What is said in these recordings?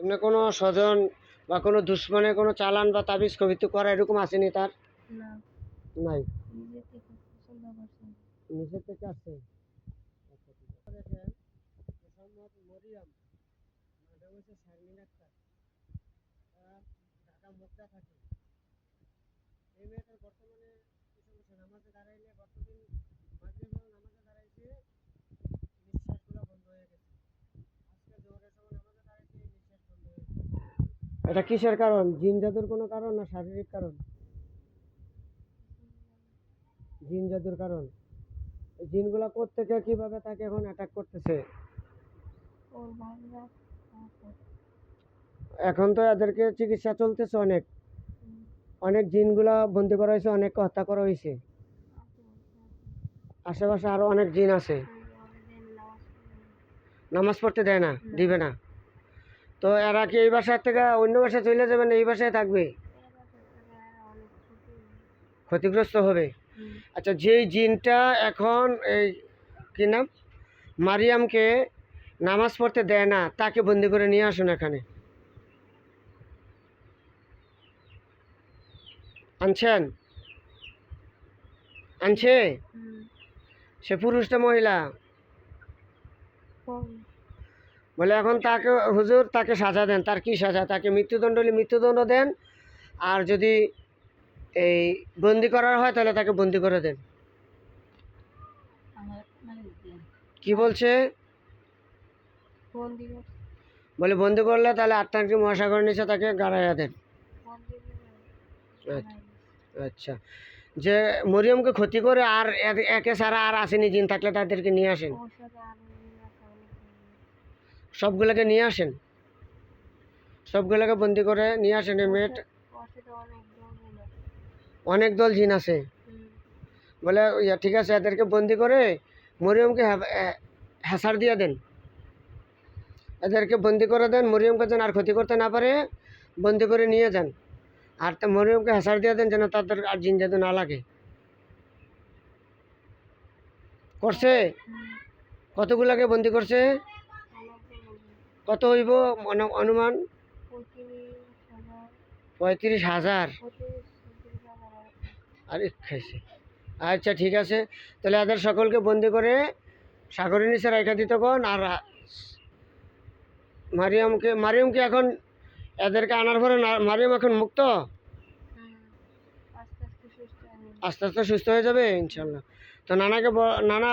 এমনি কোনো স্বজন বা কোনো দুশ্মনে কোনো চালান বা তাবিজ কবিত্ব করা এরকম আসেনি তার নাই নিজে থেকে নিজের থেকে আসছে মোহাম্মদ মরিয়ম, নাম হচ্ছে শারমিন আক্তার। ঢাকা মুগদা থাকে। এই মেয়েটার বর্তমানে কি নামাজে দাঁড়াইলে গতদিন এটা কিসের কারণ? জিন জাদুর কোনো কারণ না শারীরিক কারণ? জিন জাদুর কারণ। জিনগুলা কোত্থেকে কীভাবে তাকে এখন অ্যাটাক করতেছে? এখন তো এদেরকে চিকিৎসা চলতেছে অনেক। অনেক জিনগুলা বন্দি করা হয়েছে অনেককে হত্যা করা হয়েছে। আশেপাশে আরও অনেক জিন আছে। নামাজ পড়তে দেয় না দিবে না। তো এরা কি এই বাসার থেকে অন্য বাসায় চলে যাবে না এই বাসায় থাকবে? ক্ষতিগ্রস্ত হবে। আচ্ছা যেই জিনটা এখন এই কি নাম? মারিয়ামকে নামাজ পড়তে দেয় না তাকে বন্দি করে নিয়ে আসুন এখানে। আনছেন? আনছে? সে পুরুষটা মহিলা? বলে এখন তাকে হুজুর তাকে সাজা দেন। তার কি সাজা? তাকে মৃত্যুদণ্ড হলে মৃত্যুদণ্ড দেন আর যদি এই বন্দি করার হয় তাহলে তাকে বন্দি করে দেন। কি বলছে? বলে বন্দি করলে তাহলে আটলান্টিক মহাসাগর নিচে তাকে গাড়াইয়া দেন। আচ্ছা যে মরিয়মকে ক্ষতি করে আর একে ছাড়া আর আসেনি জিন থাকলে তাদেরকে নিয়ে আসেন। সবগুলোকে নিয়ে আসেন। সবগুলোকে বন্দি করে নিয়ে আসেন এই মেয়েটা। অনেক দল জিন আছে। বলে ঠিক আছে, এদেরকে বন্দি করে মরিয়মকে হেসার দিয়ে দেন। এদেরকে বন্দি করে দেন, মরিয়মকে যেন আর ক্ষতি করতে না পারে, বন্দি করে নিয়ে যান। আর মরিয়মকে হেসার দিয়ে দেন যেন তাদের আর জিন যাতে না লাগে। করছে? কতগুলাকে বন্দি করছে? কত হইব অনুমান? পঁয়ত্রিশ হাজার। আরে খাইছে। আচ্ছা ঠিক আছে। তাহলে এদের সকলকে বন্দি করে সাগরের নিচে রেখা দিতে কোন? আর মারিয়ামকে মারিয়ামকে এখন এদেরকে আনার পরে মারিয়াম এখন মুক্ত? আস্তে আস্তে সুস্থ হয়ে যাবে, ইনশাল্লাহ। তো নানাকে নানা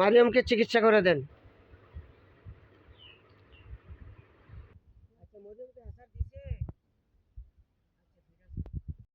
মারিয়ামকে চিকিৎসা করে দেন। मोजे मोटे हसर दिसे।